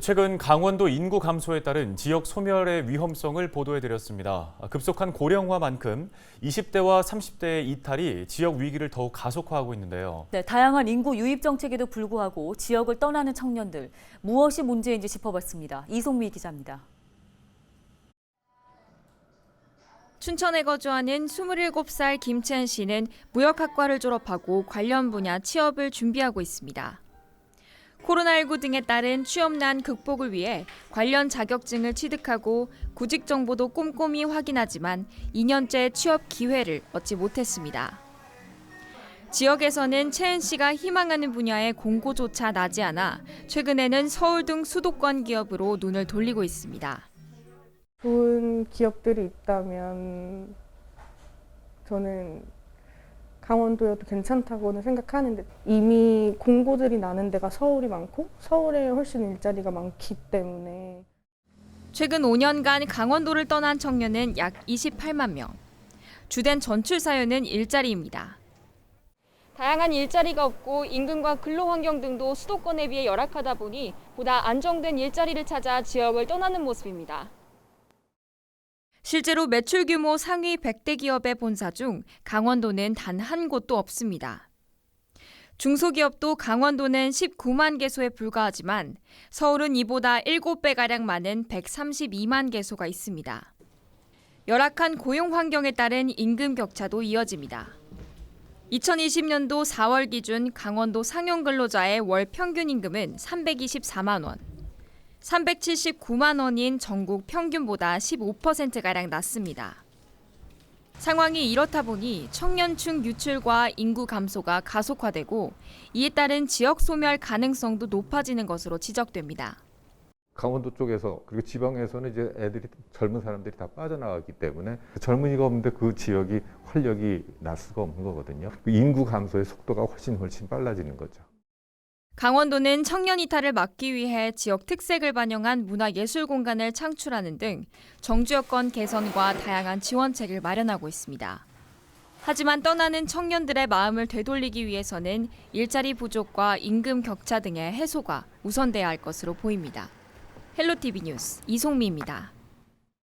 최근 강원도 인구 감소에 따른 지역 소멸의 위험성을 보도해드렸습니다. 급속한 고령화만큼 20대와 30대의 이탈이 지역 위기를 더욱 가속화하고 있는데요. 네, 다양한 인구 유입 정책에도 불구하고 지역을 떠나는 청년들 무엇이 문제인지 짚어봤습니다. 이송미 기자입니다. 춘천에 거주하는 27살 김채은 씨는 무역학과를 졸업하고 관련 분야 취업을 준비하고 있습니다. 코로나19 등에 따른 취업난 극복을 위해 관련 자격증을 취득하고 구직 정보도 꼼꼼히 확인하지만 2년째 취업 기회를 얻지 못했습니다. 지역에서는 채은 씨가 희망하는 분야의 공고조차 나지 않아 최근에는 서울 등 수도권 기업으로 눈을 돌리고 있습니다. 좋은 기업들이 있다면 저는 강원도여도 괜찮다고는 생각하는데 이미 공고들이 나는 데가 서울이 많고 서울에 훨씬 일자리가 많기 때문에 최근 5년간 강원도를 떠난 청년은 약 28만 명. 주된 전출 사유는 일자리입니다. 다양한 일자리가 없고 임금과 근로 환경 등도 수도권에 비해 열악하다 보니 보다 안정된 일자리를 찾아 지역을 떠나는 모습입니다. 실제로 매출 규모 상위 100대 기업의 본사 중 강원도는 단 한 곳도 없습니다. 중소기업도 강원도는 19만 개소에 불과하지만 서울은 이보다 7배가량 많은 132만 개소가 있습니다. 열악한 고용 환경에 따른 임금 격차도 이어집니다. 2020년도 4월 기준 강원도 상용 근로자의 월 평균 임금은 324만 원. 379만 원인 전국 평균보다 15%가량 낮습니다. 상황이 이렇다 보니 청년층 유출과 인구 감소가 가속화되고 이에 따른 지역 소멸 가능성도 높아지는 것으로 지적됩니다. 강원도 쪽에서 그리고 지방에서는 이제 애들이 젊은 사람들이 다 빠져나가기 때문에 젊은이가 없는데 그 지역이 활력이 날 수가 없는 거거든요. 그 인구 감소의 속도가 훨씬 훨씬 빨라지는 거죠. 강원도는 청년 이탈을 막기 위해 지역 특색을 반영한 문화예술 공간을 창출하는 등 정주 여건 개선과 다양한 지원책을 마련하고 있습니다. 하지만 떠나는 청년들의 마음을 되돌리기 위해서는 일자리 부족과 임금 격차 등의 해소가 우선돼야 할 것으로 보입니다. 헬로티비 뉴스 이송미입니다.